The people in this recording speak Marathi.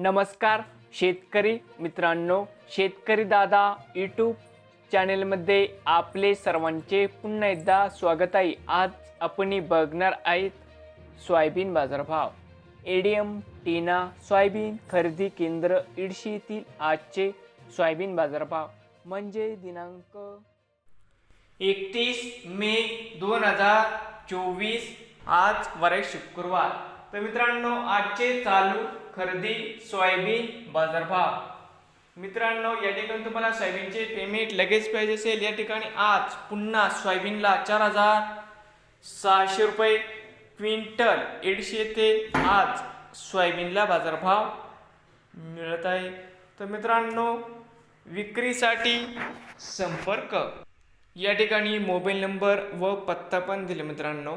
नमस्कार शेतकरी मित्रांनो शेतकरी दादा यूट्यूब चॅनेलमध्ये आपले सर्वांचे पुन्हा एकदा स्वागत आहे. आज आपण बघणार आहेत सोयाबीन बाजारभाव. एडीएम टीना सोयाबीन खरेदी केंद्र इडशी येथील आजचे सोयाबीन बाजारभाव. म्हणजे दिनांक एकतीस मे दोन हजार चोवीस आज वरे शुक्रवार. तर मित्रांनो आजचे चालू खरेदी सोयाबीन बाजारभाव. मित्रांनो या ठिकाणी तुम्हाला सोयाबीनचे पेमेंट लगेच पाहिजे असेल. या ठिकाणी आज पुन्हा सोयाबीनला चार हजार सहाशे रुपये क्विंटल दीडशे ते आज सोयाबीनला बाजारभाव मिळत आहे. तर मित्रांनो विक्रीसाठी संपर्क. या ठिकाणी मोबाईल नंबर व पत्ता पण दिले मित्रांनो.